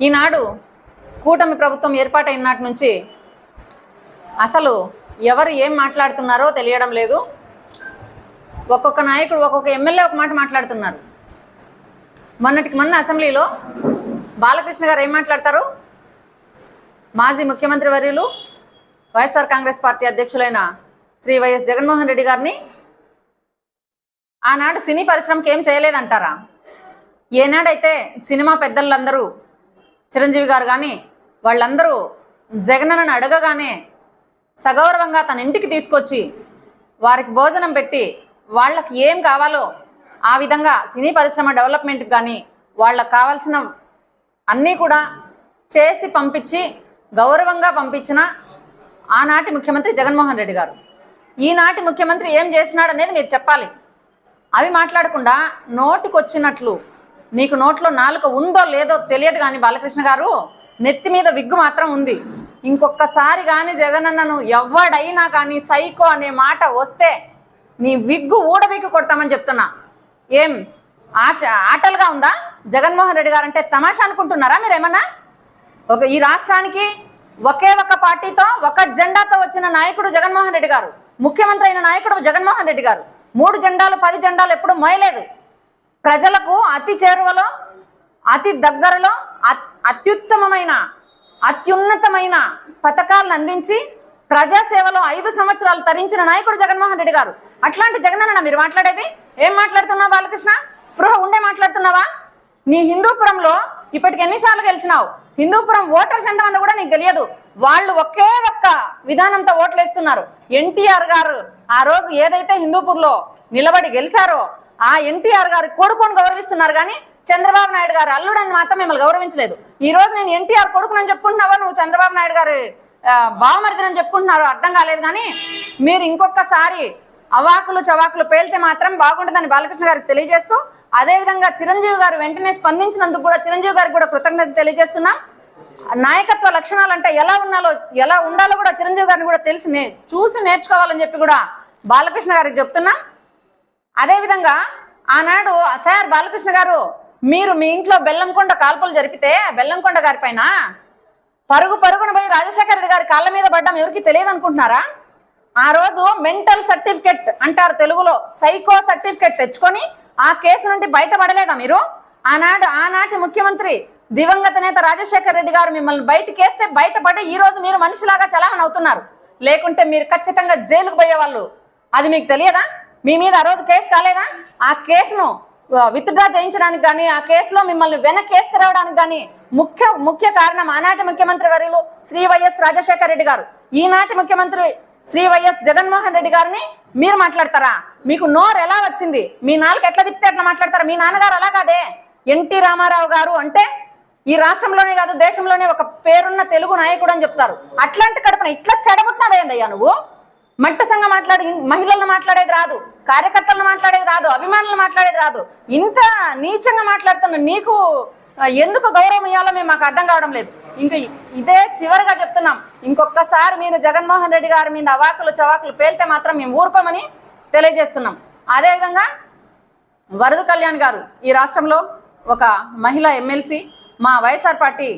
ఈనాడు కూటమి ప్రభుత్వం ఏర్పాటైన నాటి నుంచి అసలు ఎవరు ఏం మాట్లాడుతున్నారో తెలియడం లేదు. ఒక్కొక్క నాయకుడు ఒక్కొక్క ఎమ్మెల్యే ఒక మాట మాట్లాడుతున్నారు. మొన్నటికి మొన్న అసెంబ్లీలో బాలకృష్ణ గారు ఏం మాట్లాడతారు? మాజీ ముఖ్యమంత్రి వర్యులు వైఎస్ఆర్ కాంగ్రెస్ పార్టీ అధ్యక్షులైన శ్రీ వైఎస్ జగన్మోహన్ రెడ్డి గారిని ఆనాడు సినీ పరిశ్రమకి ఏం చేయలేదంటారా? ఏనాడైతే సినిమా పెద్దలందరూ చిరంజీవి గారు కానీ వాళ్ళందరూ జగనన్నను అడగగానే సగౌరవంగా తన ఇంటికి తీసుకొచ్చి వారికి భోజనం పెట్టి వాళ్ళకి ఏం కావాలో ఆ విధంగా సినీ పరిశ్రమ డెవలప్మెంట్కి కానీ వాళ్ళకి కావాల్సిన అన్నీ కూడా చేసి పంపించి గౌరవంగా పంపించిన ఆనాటి ముఖ్యమంత్రి జగన్మోహన్ రెడ్డి గారు. ఈనాటి ముఖ్యమంత్రి ఏం చేసినాడనేది మీరు చెప్పాలి. అవి మాట్లాడకుండా నోటికొచ్చినట్లు నీకు నోట్లో నాలుక ఉందో లేదో తెలియదు కానీ బాలకృష్ణ గారు నెత్తి మీద విగ్గు మాత్రం ఉంది. ఇంకొకసారి కానీ జగనన్నను ఎవడైనా కానీ సైకో అనే మాట వస్తే నీ విగ్గు ఊడబీకి కొడతామని చెప్తున్నా. ఏం ఆశ ఆటలుగా ఉందా? జగన్మోహన్ రెడ్డి గారు అంటే తమాషా అనుకుంటున్నారా మీరేమన్నా? ఒక ఈ రాష్ట్రానికి ఒకే ఒక పార్టీతో ఒక జెండాతో వచ్చిన నాయకుడు జగన్మోహన్ రెడ్డి గారు ముఖ్యమంత్రి అయిన నాయకుడు జగన్మోహన్ రెడ్డి గారు. మూడు జెండాలు పది జెండాలు ఎప్పుడు మోయలేదు. ప్రజలకు అతి చేరువలో అతి దగ్గరలో అత్యుత్తమమైన అత్యున్నతమైన పథకాలను అందించి ప్రజాసేవలో ఐదు సంవత్సరాలు తరించిన నాయకుడు జగన్మోహన్ రెడ్డి గారు. అట్లాంటి జగనన్న మీరు మాట్లాడేది? ఏం మాట్లాడుతున్నావు బాలకృష్ణ? స్పృహ ఉండే మాట్లాడుతున్నావా? నీ హిందూపురంలో ఇప్పటికి ఎన్నిసార్లు గెలిచినావు? హిందూపురం ఓటర్స్ ఎంతమంది కూడా నీకు తెలియదు. వాళ్ళు ఒకే ఒక్క విధానంతో ఓట్లు వేస్తున్నారు. ఎన్టీఆర్ గారు ఆ రోజు ఏదైతే హిందూపూర్లో నిలబడి గెలిచారో ఆ ఎన్టీఆర్ గారి కొడుకుని గౌరవిస్తున్నారు కానీ చంద్రబాబు నాయుడు గారు అల్లుడని మాత్రం మిమ్మల్ని గౌరవించలేదు. ఈ రోజు నేను ఎన్టీఆర్ కొడుకునని చెప్పుకుంటున్నావా? నువ్వు చంద్రబాబు నాయుడు గారు బావమరిదినని చెప్పుకుంటున్నారు అర్థం కాలేదు కానీ మీరు ఇంకొకసారి అవాకులు చవాకులు పేలితే మాత్రం బాగుంటుందని బాలకృష్ణ గారికి తెలియజేస్తూ అదేవిధంగా చిరంజీవి గారు వెంటనే స్పందించినందుకు కూడా చిరంజీవి గారికి కూడా కృతజ్ఞత తెలియజేస్తున్నాం. నాయకత్వ లక్షణాలు అంటే ఎలా ఉన్నాలో ఎలా ఉండాలో కూడా చిరంజీవి గారిని కూడా తెలిసి నే చూసి నేర్చుకోవాలని చెప్పి కూడా బాలకృష్ణ గారికి చెప్తున్నా. అదేవిధంగా ఆనాడు సార్ బాలకృష్ణ గారు మీరు మీ ఇంట్లో బెల్లంకొండ కాల్పులు జరిపితే బెల్లంకొండ గారి పైన పరుగు పరుగున పోయి రాజశేఖర రెడ్డి గారి కాళ్ళ మీద పడ్డం ఎవరికి తెలియదు అనుకుంటున్నారా ఆ రోజు మెంటల్ సర్టిఫికెట్ అంటారు తెలుగులో సైకో సర్టిఫికెట్ తెచ్చుకొని ఆ కేసు నుండి బయటపడలేదా మీరు? ఆనాడు ఆనాటి ముఖ్యమంత్రి దివంగత నేత రాజశేఖర రెడ్డి గారు మిమ్మల్ని బయటకేస్తే బయటపడి ఈ రోజు మీరు మనిషిలాగా చలామణి అవుతున్నారు లేకుంటే మీరు ఖచ్చితంగా జైలుకు పోయేవాళ్ళు. అది మీకు తెలియదా? మీ మీద ఆ రోజు కేసు కాలేదా? ఆ కేసును విత్డ్రా చేయించడానికి కానీ ఆ కేసులో మిమ్మల్ని వెనక కేసు తెరవడానికి కానీ ముఖ్య ముఖ్య కారణం ఆనాటి ముఖ్యమంత్రి వర్యులు శ్రీ వైఎస్ రాజశేఖర రెడ్డి గారు. ఈనాటి ముఖ్యమంత్రి శ్రీ వైఎస్ జగన్మోహన్ రెడ్డి గారిని మీరు మాట్లాడతారా? మీకు నోరు ఎలా వచ్చింది? మీ నాలుగు ఎట్లా తిప్పితే అట్లా మాట్లాడతారా? మీ నాన్నగారు అలా కాదే? ఎన్టీ రామారావు గారు అంటే ఈ రాష్ట్రంలోనే కాదు దేశంలోనే ఒక పేరున్న తెలుగు నాయకుడు అని చెప్తారు. అట్లాంటి కడపన ఇట్లా చెడగొట్టినావేందయ్యా నువ్వు? మట్ట సంఘం మాట్లాడి మహిళలను మాట్లాడేది రాదు కార్యకర్తలను మాట్లాడేది రాదు అభిమానులు మాట్లాడేది రాదు. ఇంత నీచంగా మాట్లాడుతున్న నీకు ఎందుకు గౌరవం ఇవ్వాలో మేము మాకు అర్థం కావడం లేదు. ఇంకా ఇదే చివరిగా చెప్తున్నాం. ఇంకొకసారి మీరు జగన్మోహన్ రెడ్డి గారి మీద అవాకులు చవాకులు పేలితే మాత్రం మేము ఊరుకోమని తెలియజేస్తున్నాం. అదేవిధంగా వరద కళ్యాణ్ గారు ఈ రాష్ట్రంలో ఒక మహిళా ఎమ్మెల్సీ మా వైఎస్ఆర్ పార్టీ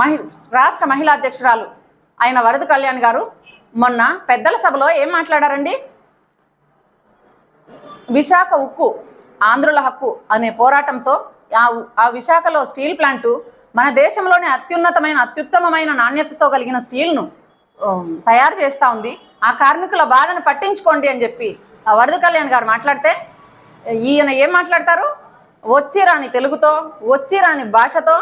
మహి రాష్ట్ర మహిళా అధ్యక్షురాలు ఆయన వరద కళ్యాణ్ గారు మొన్న పెద్దల సభలో ఏం మాట్లాడారండి? విశాఖ ఉక్కు ఆంధ్రుల హక్కు అనే పోరాటంతో ఆ ఆ విశాఖలో స్టీల్ ప్లాంటు మన దేశంలోనే అత్యున్నతమైన అత్యుత్తమమైన నాణ్యతతో కలిగిన స్టీల్ను తయారు చేస్తూ ఉంది. ఆ కార్మికుల బాధను పట్టించుకోండి అని చెప్పి ఆ వరద కళ్యాణ్ గారు మాట్లాడితే ఈయన ఏం మాట్లాడతారు? వచ్చిరాని తెలుగుతో వచ్చిరాని భాషతో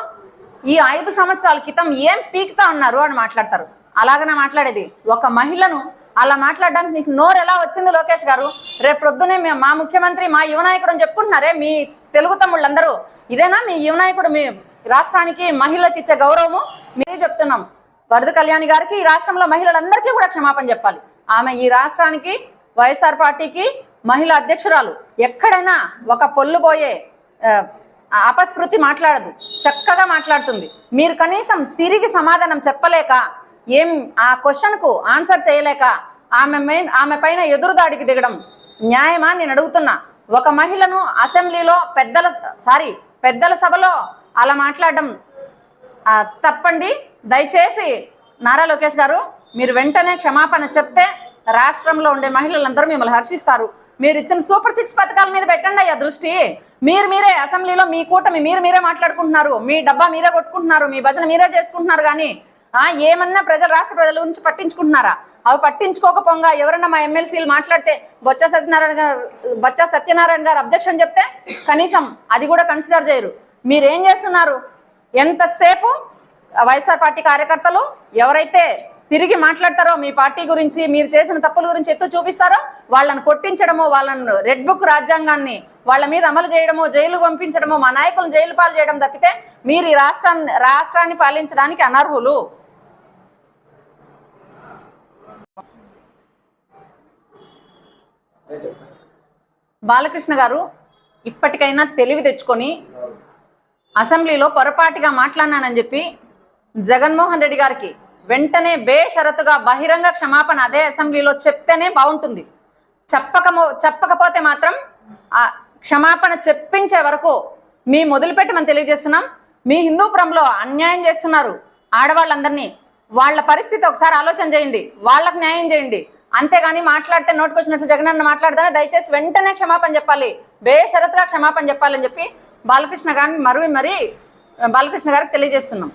ఈ ఐదు సంవత్సరాల క్రితం ఏం పీకుతా ఉన్నారు? అని మాట్లాడతారు. అలాగనే మాట్లాడేది. ఒక మహిళను అలా మాట్లాడడానికి మీకు నోరు ఎలా వచ్చింది లోకేష్ గారు? రేపు ప్రొద్దునే మేము మా ముఖ్యమంత్రి మా యువ నాయకుడు అని చెప్పుకుంటున్నారే? మీ తెలుగు తమ్ముళ్ళందరూ. ఇదేనా మీ యువ నాయకుడు మీ రాష్ట్రానికి మహిళలకు ఇచ్చే గౌరవము? మీరే చెప్తున్నాం. వరద కళ్యాణి గారికి ఈ రాష్ట్రంలో మహిళలందరికీ కూడా క్షమాపణ చెప్పాలి. ఆమె ఈ రాష్ట్రానికి వైఎస్ఆర్ పార్టీకి మహిళా అధ్యక్షురాలు. ఎక్కడైనా ఒక పొల్లు పోయే అపస్మృతి మాట్లాడదు. చక్కగా మాట్లాడుతుంది. మీరు కనీసం తిరిగి సమాధానం చెప్పలేక ఏం ఆ క్వశ్చన్కు ఆన్సర్ చేయలేక ఆమె మెయిన్ ఆమె పైన ఎదురుదాడికి దిగడం న్యాయమా నేను అడుగుతున్నా. ఒక మహిళను అసెంబ్లీలో పెద్దల సారీ పెద్దల సభలో అలా మాట్లాడడం తప్పండి. దయచేసి నారా లోకేష్ గారు మీరు వెంటనే క్షమాపణ చెప్తే రాష్ట్రంలో ఉండే మహిళలందరూ మిమ్మల్ని హర్షిస్తారు. మీరు ఇచ్చిన సూపర్ సిక్స్ పథకాల మీద పెట్టండి అయ్యా దృష్టి. మీరు మీరే అసెంబ్లీలో మీ కూటమి మీరు మీరే మాట్లాడుకుంటున్నారు. మీ డబ్బా మీరే కొట్టుకుంటున్నారు. మీ భజన మీరే చేసుకుంటున్నారు కానీ ఏమన్నా ప్రజలు రాష్ట్ర ప్రజల గురించి పట్టించుకుంటున్నారా? అవి పట్టించుకోకపోగా ఎవరన్నా మా ఎమ్మెల్సీలు మాట్లాడితే బొచ్చా సత్యనారాయణ గారు బొచ్చా సత్యనారాయణ గారు అబ్జెక్షన్ చెప్తే కనీసం అది కూడా కన్సిడర్ చేయరు. మీరేం చేస్తున్నారు? ఎంతసేపు వైఎస్ఆర్ పార్టీ కార్యకర్తలు ఎవరైతే తిరిగి మాట్లాడతారో మీ పార్టీ గురించి మీరు చేసిన తప్పుల గురించి ఎత్తు చూపిస్తారో వాళ్ళని కొట్టించడమో వాళ్ళను రెడ్ బుక్ రాజ్యాంగాన్ని వాళ్ళ మీద అమలు చేయడమో జైలు పంపించడమో మా నాయకులను జైలు పాలు చేయడం తప్పితే మీరు ఈ రాష్ట్రాన్ని రాష్ట్రాన్ని పాలించడానికి అనర్హులు. బాలకృష్ణ గారు ఇప్పటికైనా తెలివి తెచ్చుకొని అసెంబ్లీలో పొరపాటుగా మాట్లాడినానని చెప్పి జగన్మోహన్ రెడ్డి గారికి వెంటనే బేషరతుగా బహిరంగ క్షమాపణ అదే అసెంబ్లీలో చెప్తేనే బాగుంటుంది. చెప్పకమో చెప్పకపోతే మాత్రం ఆ క్షమాపణ చెప్పించే వరకు మీ మొదలుపెట్టమని తెలియజేస్తున్నాం. మీ హిందూపురంలో అన్యాయం చేస్తున్నారు ఆడవాళ్ళందరినీ. వాళ్ళ పరిస్థితి ఒకసారి ఆలోచన చేయండి. వాళ్ళకు న్యాయం చేయండి. అంతేగాని మాట్లాడితే నోటుకొచ్చినట్లు జగనన్న మాట్లాడతానే దయచేసి వెంటనే క్షమాపణ చెప్పాలి. బేషరత్గా క్షమాపణ చెప్పాలని చెప్పి బాలకృష్ణ గారిని మరీ మరీ బాలకృష్ణ గారికి తెలియజేస్తున్నాం.